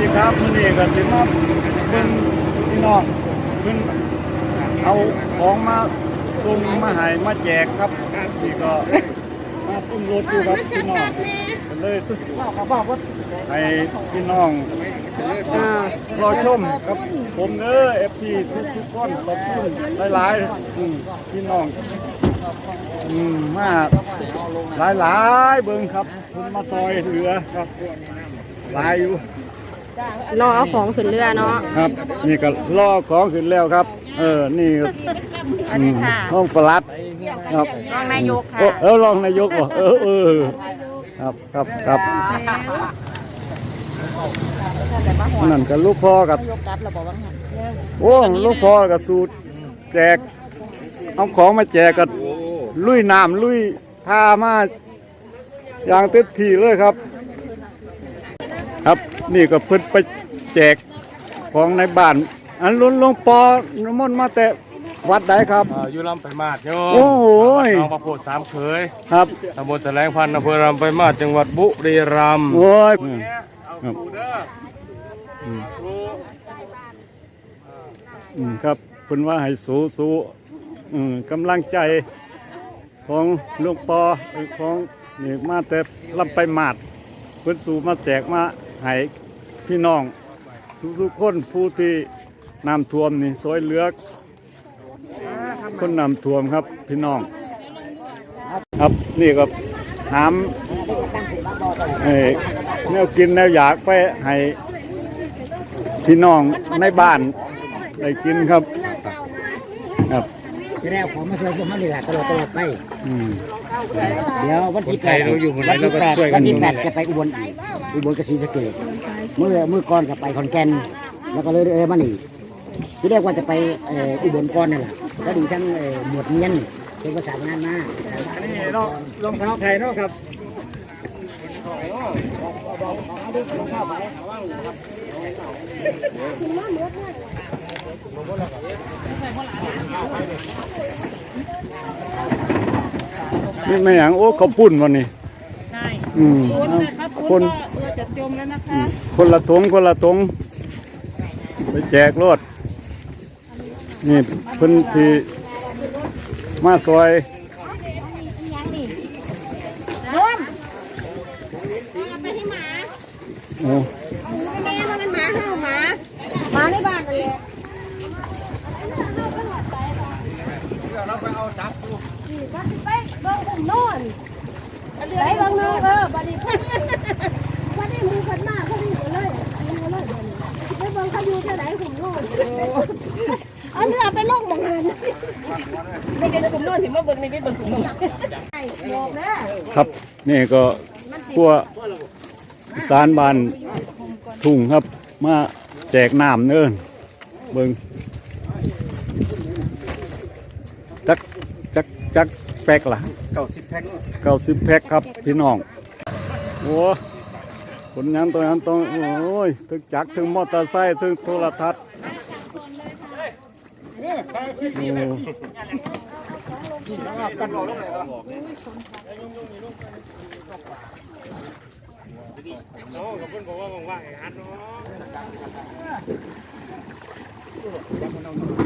ดีครับมื้อนี้ก็สิมาเบิ่งพี่น้องเพิ่นเอาของมาส่งมาให้มาแจกครับนี่ก็มาปรุงรสอยู่ครับพี่น้องก็เลยให้พี่น้องอ่ารอชมครับผมเด้อ FT ทุกทุกคนขอบคุณหลายๆพี่น้องอืมมาหลายๆเบิ่งครับเพิ่นมาซอยเหลือครับหลายอยู่ รอเอาของขึ้นเรือเนาะครับ นี่ก็ล่อของขึ้นแล้วครับ เออนี่อืมห้องปลัดครับรองนายกโอ้ค่ะเออรองนายกเหรอเออเออครับครับครับนั่นก็ลูกพ่อกับยกกลับเราบอกว่าไงโอ้ลูกพ่อกับสูตรแจก เอาของมาแจกกับลุยน้ำลุยท่ามาอย่างเต็มที่เลยครับ ครับ นี่ก็เพิ่นไปแจกของในบ้าน อันล้นหลวงปอน้ำมนต์มาแต่วัดใดครับ อ่าอยู่ลำไปมาดโยมโอ้โหย น้องประโพดสามเขยครับตำบลแสลงพันธุ์อำเภอลำไปมาดจังหวัดบุรีรัมย์โอ้ย เอาครูเด้ออครูอืมครับเพิ่นว่าให้สู้สู้อืมกำลังใจของหลวงปอเอ่อของนี่มาแต่ลำไปมาดเพิ่นสู่มาแจกมา ให้พี่น้องทุกๆคนผู้ที่น้ำท่วมนี่ซอยเหลือคนน้ำท่วมครับพี่น้อง ครับนี่ก็หามเอ่อแนวกินแนวอยากไปให้พี่น้องในบ้านได้กินครับ ครับจะได้เอาของมาช่วยพวกเขาเลยล่ะตลอดตลอดไป อืม เดี๋ยววันที่แปดวันที่แปดวันที่แปดจะไปอุบลอีกอุบลกับศรีสะเกษเมื่อเมื่อก่อนก็ไปขอนแก่นแล้วก็เลยเออมานี่ที่เรียกว่าจะไปเอ่ออุบลก่อนนั่นแหละก็ดีทั้งเอ่อหมวดเมียนเป็นประสานงานมานี่เนาะรองเท้าไทยเนาะครับนี่ ไม่อย่างโอ้เขาปุ่นวันนี้ใช่อืมคุณนะครับคคุณนก็เรือจะจมแล้วนะคะ คนละถงคนละถงไปแจกรถนี่เพิ่นที่มาซอยร่วมเอาไปให้หมาโอ้แม่ว่ามันหมาเห่าหมาหมาในบ้านนั่นแหละไปเบิ่ งผมโน่นไปเบิ่งนึงเออบัดนี้เพิ่นบัดนี้มือเพิ่นมาเพิ่นอยู่เลยอยู่เลยเดี๋ยวนี้ไปเบิ่งเขาอยู่ที่ไหนผมโน่นเอาเรือไปลงบางงานไม่ได้ผมโน่นถึงมาเบิ่งในเบิ่งผมโน่นบอกนะครับนี่ก็พวกอีสารบานทุ่งครับ มาแจกน้ำเนิ่นเบิงจักจักจักแพ็กล่ะเก้าสิบแพ็คเก้าสิบแพ็กครับพี่น้องโอ้ผลงานตัวนั้นต้องโอ้ยถึงจักรถึงมอเตอร์ไซค์ถึงโทรทัศน์โอ้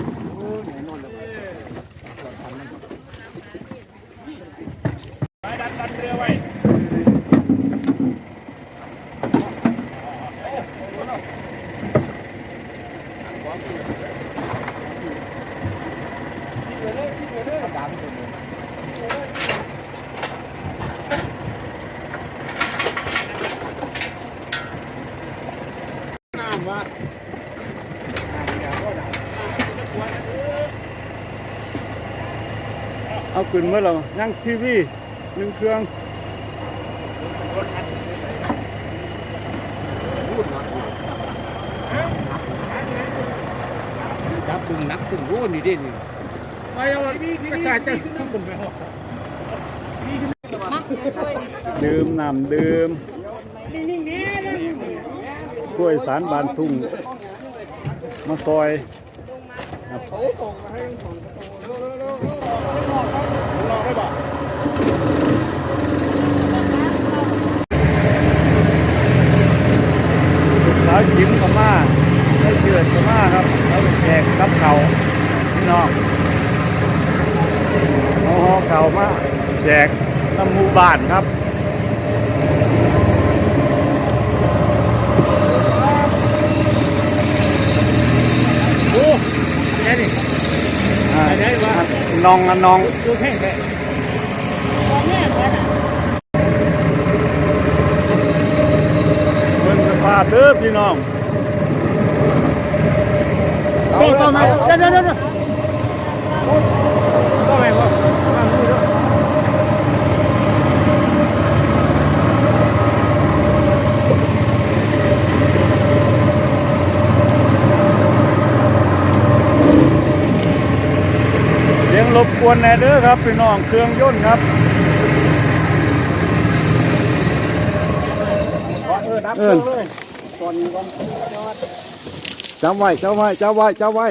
เพื่อนบอกว่าว่างๆไอ้ฮัทเนาะเอาขึ้นเมื่อเรายังทีวีหนึ่งเครื่องจับตึงนักตึงรู้นี่ดินี่ไปเอากระจายจะขึ้นบนไปหอดื่มน้ำดื่มกล้วยสารบานทุ่งมาซอยครับ สเอาจิ้มก็มาได้เจือดก็มาครับแล้วแจกกับเขาพี่น้องเอาห่อเขามาแจกตำมูบานครับ โอ้แค่นี้ อ่า ไปไหนวะ นองอะนองดูแค่ไหนเบิ่งสภาพเด้อพี่น้องโอ้ก็มาเดี๋ยวเดี๋ยวเดี๋ยวก็ไงวะมาดูด้วย เสียงรบกวนแน่เด้อครับพี่น้องเครื่องยนต์ครับเออดับเครื่องเลยตอนนี้ก็จำไว้จำไว้จำไว้จำไว้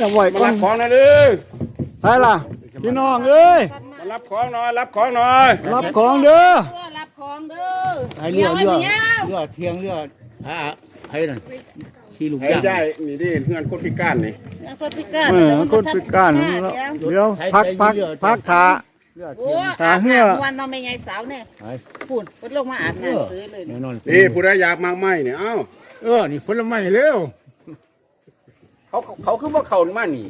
จำไว้มาก่อรันบของหน่อยเลยใช่ล่ะพี่น้องเอ้ยมารับของหน่อยรับของหน่อย รับของเด้อ รับของเด้อไอ้เรือเรือเรือเทียงเรืออ่าไอ้นั่น ที่ลูกให้ย่างได้นี่ดิเพื่อนคนพิการนี่ยังคนพิการเออคนพิการเดี๋ยวพักพักพักขาเรือโอ้ตาอาบเหี้ยน้ำวันน้องไม่ไงสาวเนี่ยพูดพูดลงมาอาบน้ำซื้อเลยแน่นอนนี่ผู้ใดอยากมากไหมเนี่ยเอ้าเออนี่ผลไม้เร็วเขาเขาคือว่าเขามานี่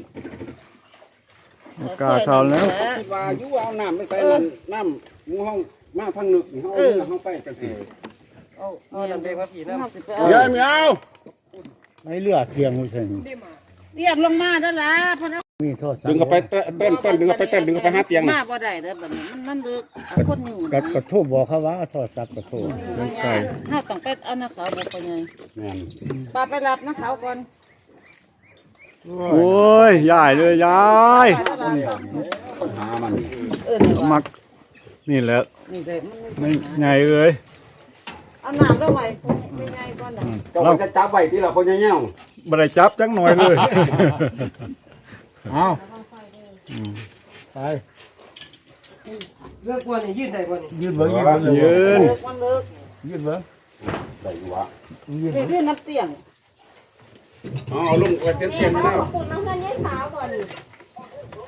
กาเขาแล้วคิดว่าอยู่เอาน้ำไม่ใส่น้ำน้ำหมูห้องมาทางนึกนี่เขาเอาเนื้อเขาไปกันสิเอาอย่างเด็กว่าผีนะเดี๋ยวไม่เอา ไอ้เรือเทียงไม่ใช่เตรียมลงมาแล้วล่ะพนักมีโทษดึงก็ไปเต้นเต้นเต้นดึงก็ไปเต้นดึงก็ไปหาเตียงมานี่บ่ได้เด้อบัดนี้มันมันเลิกคนอยู่กระกระทูบบอกเขาว่าโทษศัพท์กระทูบใช่ถ้าต้องไปเอาหน้าเขาบอกไปไงแม่นป้าไปรับหน้าเขาก่อนโอ้ยยายเลยยายปัญหามัน เออมักนี่แหละนี่เลยมันไม่ไงเอ้ย เอาน้ำลงไว้ไม่ไงก่อนน่ะเจ้าก็จะจับไว้ที่เราคนเงี้ยวบ่ได้จับจังหน่อยเลย เอาไปเลือกวันนี้ยื่นได้วันนี้ยืนเบิ้งยืนเบิ้งยืนเลิกมันเลิกยืนเบิ้งได้อยู่วะยืนนี่คือน้ำเตียงเอาเอาลงไว้เต็มเต็มๆแล้วคุณน้ำเงินยี่สาวก่อนนี่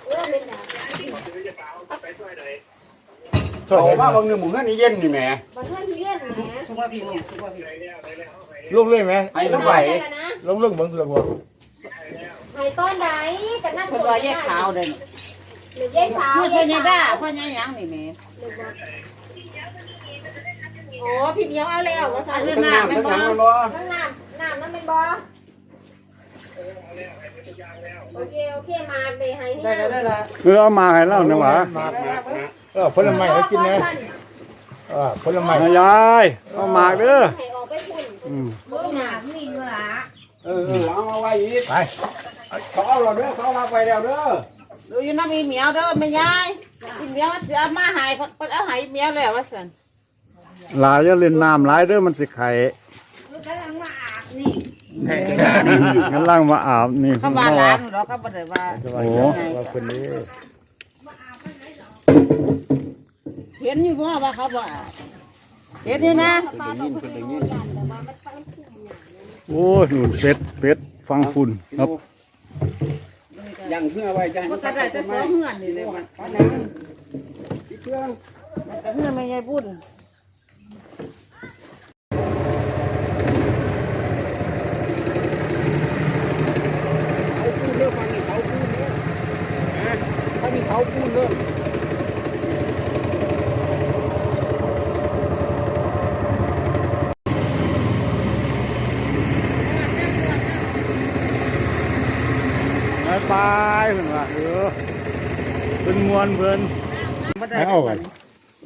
เออเป็นดา เอาว่าบางเนื้อหมูนี่เย็นนี่แหมบันเทิงเลี้ยนแหมสุภาพพี่น้องสุภาพพี่ลงเลยไหมไอ้ลูกไหวลงลงเบิ้งเรือบัวไอ้ต้นไหนกันนั่นคนว่าแยกขาวเด้อหรือยายสาวพูดพ่อใหญ่ด้าพ่อใหญ่หยังนี่แม่โอ้พี่เหมียวเอาแล้วว่าอัสั่นนนี้ทั้งน้ำน้ำไม่ทั้งบ่น้ำมันบ่น้ำน้ำน้ำนั่นเป็นบอโอเคโอเคมาเลยให้ได้แล้วได้แล้วเออเอามาให้เล่านะหวะมา เออผลไม้ให้กินนะเออผลไม้มายายเอามาเด้อให้ออกไปพุ่นอืมเมื่อหนานี่เมื่อหนาเออเออเอามาไว้อีกไปเขาเอาเราเด้อเขาเอาไปแล้วเด้อดูอยู่น้ำมีเหมียวเด้อแม่ยายอีเหมียวมันสิเอามาให้เพิ่นเอาให้เหมียวแล้วว่าซั่นหลายอย่าเล่นน้ำหลายเด้อมันสิไข่กำลังมาอาบนี่งั้นล่างมาอาบนี่เขาว่าร้านเนาะเขาบ่ได้ว่าโอ้ว่าคนนี้ เห็นอยู่บ่ว่าเขาบ่อาบเห็นอยู่นะ โอ้ยนู่นเป็ดเป็ดฟังคุณครับยังเพื่อไว้จะให้มัมันนก็ได้แต่สองเฮือนนี่เลยมันเครื่องแต่เฮือนไม่ใหญ่บุญเอาปูนเด้อฟังนี่เสาปูนเด้อนะถ้ามีเสาปูนเด้อบายบายเพิ่นว่าเออเพิ่นมวนเพิ่นบ่ได้เอา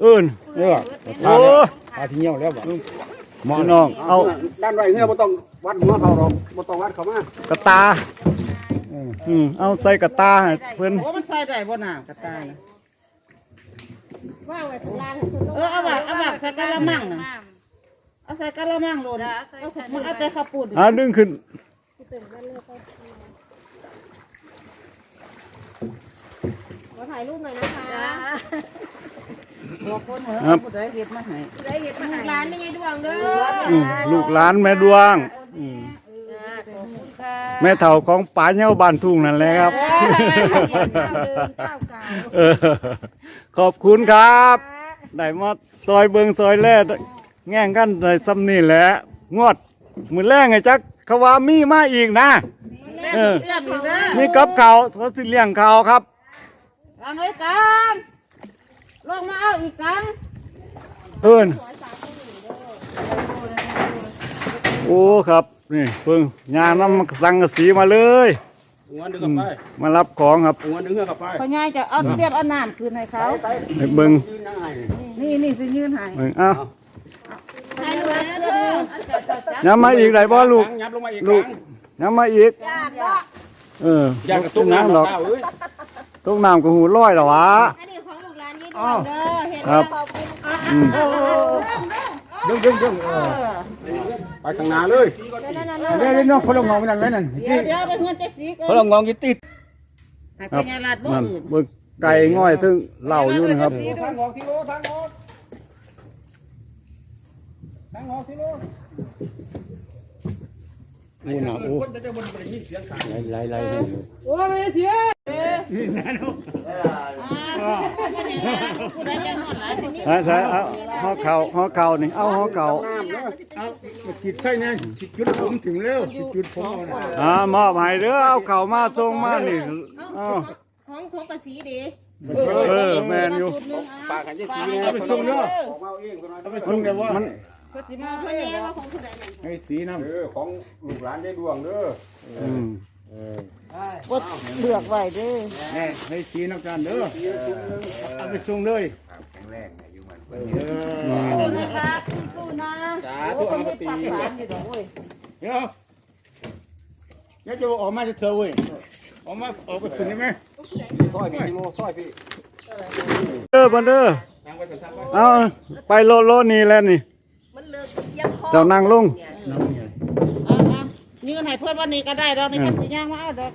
เอิ้นเรือโอ้พาที่เหี่ยวแล้วบ่มองพี่น้อง เอาด้านไว้เงื่อบ่ต้องวัดหัวเขาหรอกบ่ต้องวัดเขามากระตาอืมเอาใส่กระตาให้เพิ่นโอ้มันใส่ได้บ่น่ะกระต่ายว่างไว้ถึงลานให้คุณเออเอาบักเอาบักใส่กะละมังน่ะเอาใส่กะละมังโลดมันเอาแต่ข้าวปุ้นอ่าดึงขึ้น ขอ ถ่ายรูปหน่อยนะคะหัวคนเหรอเอาผู้ใดเฮ็ดมาให้ได้เห็นมาร้านไม่ไงดวงเด้ออืมลูกหลานแม่ดวงอืมแม่เฒ่าของป๋าเน่าบ้านทุ่งนั่นแหละครับเออขอบคุณครับ ได้มาซอยเบิงซอยแล่แง่งกันในซ้ำนี่แหละงวดมือแรกไงจักเขาว่ามีมาอีกนะ เออมีกับเขาวเขาสิเลี้ยงเขาวครับ วางไว้กันลงมาเอาอีกกันเพิ่นโอ้ครับ นี่เพิ่งยางน้ำสังกะสีมาเลยงวนดึงเข้าไปมารับของครับงวนดึงเข้าไปพ่อใหญ่จะเอาเรียบเอาน้ำคืนให้เขาให้เบิ่งนี่นี่สิยืนให้เบิ่งเอ้าให้รวยนะเธอย้ำมาอีกได้บ่ลูกยับลงมาอีกลูกย้ำมาอีกอยากก็เอออยากกระตุ้นน้ำน้ำหหรรออกกเอ้ย ตกน้ำกับหูร้อยหรอวะ อันนี้ของลูกหลานยี่ดวงเด้อเห็นครับขอบคุณอืมดึงดึงดึงเออไปข้างหน้าเลยเดี๋ยวเดี๋ยวน้องพลงงองนั่นไว้นั่นเดี๋ยวเดี๋ยวไปเงินเจ๊สีก่อพลงงองยึดติดให้พ่อใหญ่ลาดบ่นั่นอื่นเบิ่งไก่ง่อยถึงเหล่าอยู่นะครับ ทางออกที่โลทางออกทางออกที่โล นี่นะโอ้คนจะบนบริยินเสียงขาไล่ไล่โอ้ไม่เสียผู้ใดจะนอนหลายสิมีใช่ใช่เอาห่อเข่าห่อเข่านี่เอาห่อเข่าเอาขีดไข่เนี่ยขีดจุดผมถึงแล้วขีดจุดผมเอาอ่ามอบให้เด้อเอาเข่ามาส่งมานี่เอาของของภาษีดีเออแมนอยู่ปากกันจะสีเอาไปส่งเนาะเอาไปส่งเดี๋ยวว่ามัน ก็สิมาคนให้แย่ว่าของผู้ใดนั่นให้สีน้ำเออของลูกหลานได้ดวงเด้ออืมบดเลือกไว้เด้อแน่ให้สีน้ำกันเด้อเอาไปส่งเลยเออนะครับสู้นะสาธุอาปตีหลานอยู่ดอกเว้ยเดี๋ยวเดี๋ยวจะออกมาจะเธอเว้ยออกมาออกไปขึ้นได้ไหมซอยพี่กิโลซอยพี่เด้อบันเด้อทางไปสันทางไปเอาไปโลโลนี่แล้วนี่ จ้านั่งลงน้ำเนี่ยอะๆยืนให้เพื่อนวันนี้ก็ได้ดอกนี่มันสิย่างมาเอาดอก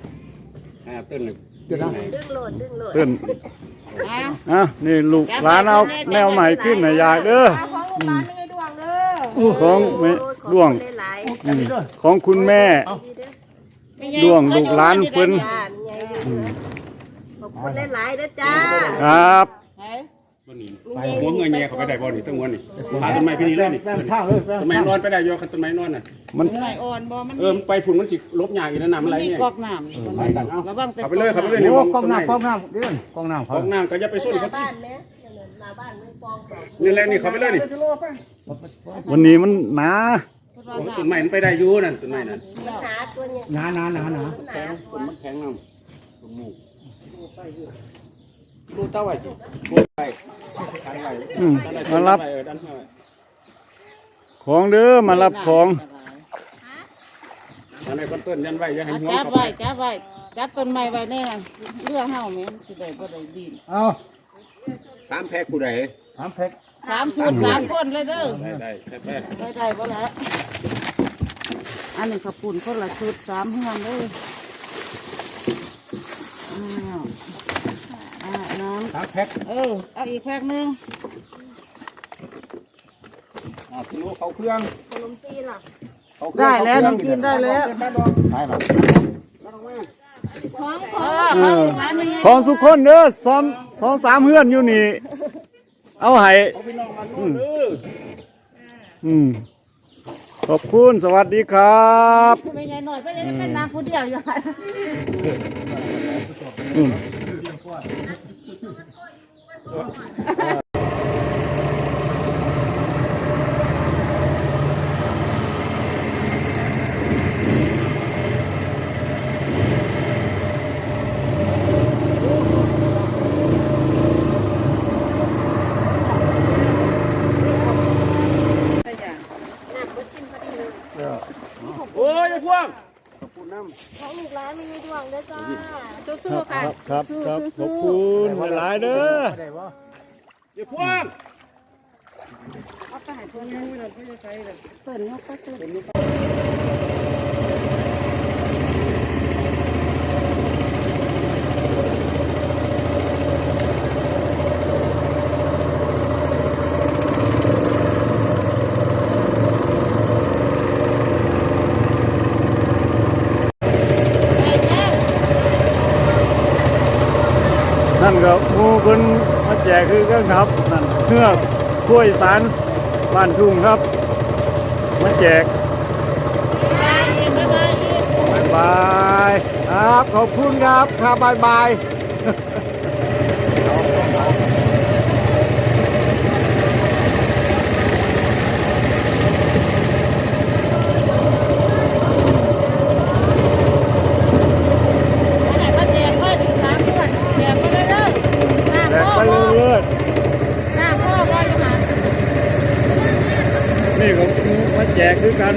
อ่าตื่นหนึ่งดึงโหลดดึงโหลดเพิ่นอะอะนี่ลูกหลานเอาแนวใหม่ขึ้นให้ยายเด้อเอาของลูกหลานไม่ได้ดวงเด้อของแม่ดวงหลายอืมของคุณแม่ไม่ใหญ่ดวงลูกหลานเพิ่นๆจ้าไงดึงนะขอบคุณหลายๆเด้อจ้า ครับ ไหนวันนี้หัวเงยแง่เขาไปได้บ่นี่ตั้งวันนี่พาต้นไม้พี่นี่เลยนี่แป้งข้าวเลยแป้งต้นไม้นอนไปได้ยอคันต้นไม้นอนน่ะมันไหนอ่อนบ่มันเออไปผุนมันสิลบยางอีกนะน้ำอะไรมีเนี่ยกอกน้ำไปสั่งเอาระวังแต่ขับไปเลยขับไปเลยโอ้เนี่ยกองน้ำกองน้ำเดือนกองน้ำกองน้ำก็อย่าไปส้นเขาบ้านแม่หน้าบ้านไม่ปองก่อนนี่แหละนี่เขาไปเลยนี่วันนี้มันหนาต้นไม้มันไปได้อยู่นั่นต้นไม้นั่นหาตัวเนี่ยหนาหนาหนาหนาแข็งต้นมันแข็งน้ำต้นหมูดูเต้าไว้จิดูไปดันไว้ อืมดันไว้มารับดันไว้เออดันไว้ของเด้อมารับของดันไว้ก้นต้นยันไว้อย่าให้หัวจับเข้าไปไว้จับไว้จับต้นไม้ไว้แน่น่ะเรือเฮาแม่นสิได้บ่ได้ดินเอาสามแพ็กกูได้สามแพ็คสามสูตรสามคนเลยเด้อได้ได้ใช่แพ็กได้ได้บ่ละอันนี้ขับปุ่นคนละชุดสามเฮือนเลยอ้าวอ่าน้ สามแพ็คำเออเอาอีกแพ็คหนึงอ่ากิโลเขาเครื่องขนมจีนล่ะเขาเครื่ได้องแล้วน้ำกินได้แล้วใช่ป่ะของขเอองอของร้านไม่ไงของสุกคนเด้อสองสองสามเฮือนอยู่นี่ เอาให้พี่น้องมันนู่นเด้ออืมขอบคุณสวัสดีครับไม่ใหญ่หน่อยไปเลยเป็นนางคนเดียวอยู่ 呵呵呵呵 พวงเดี๋ยวพวงเปิดนกก็ตื่นมูเพิ่นมาแจกคือกันครับนั่นเพื่ อกล้วยสารบ้านทุ่งครับ มาแจกบายบายครับ ขอบคุณครับ ครับบายบาย ไหนมาแจกเพื่อถึงสามขวดแจกมาเลยเด้อน้ำ แจก พ่อ ไป พ่อ เรื่อย น้ำพ่อพ่อจะมา ๆ นี่ก็มาแจกด้วยกัน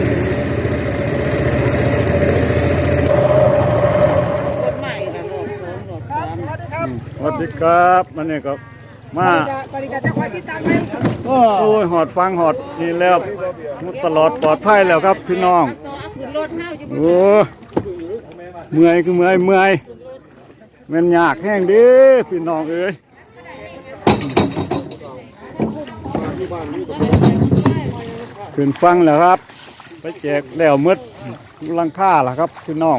คนใหม่นะโลกสองโลกสามอืมสวัสดีครับมันนี่ก็มาบริการจะคอยติดตามไหมโอ้ยหอดฟังหอดนี่แล้วตลอดปลอดภัยแล้วครับพี่น้อง ต่อขึ้นรถเน่าอยู่โอ้เมื่อยคือเมื่อยเมื่อยแมันยากแห้งเดิพี่น้องเอ้ย ขึ้นฟังแล้วครับ ไปแจกแล้วมืดลังค่าล่ะครับพี่น้อง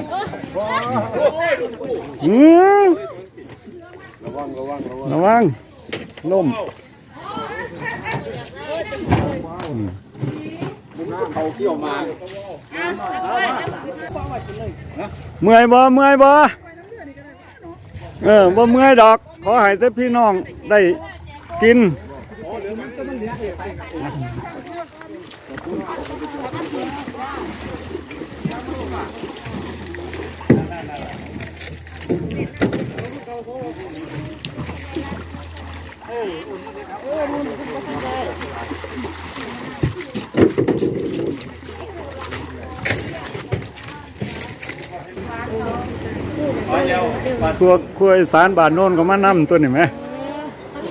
อืมระวังระวังระวังล่มเขาเที่ยวมาเมื่อยบ่เมื่อยบ่เออบ่เมื่อยดอก ขอให้แต่พี่น้องได้กิน พวกควยสารบานโน้นก็มานำตัวนี่ไหม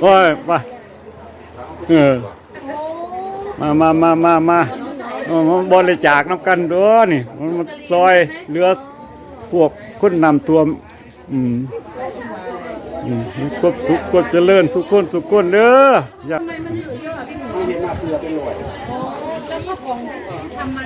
โอ้ยไปเออมามามามามาเอามาบริจาคน้ำกันด้วยนี่ มันซอยเหลือพวกคนนำตัว อืม กบสุขกบเจริญสุขคนสุขคนเด้อทำไมมันอยู่เยอะอะพี่หนูเห็นมาเพื่อเป็นหน่วย แล้วก็ของทำมา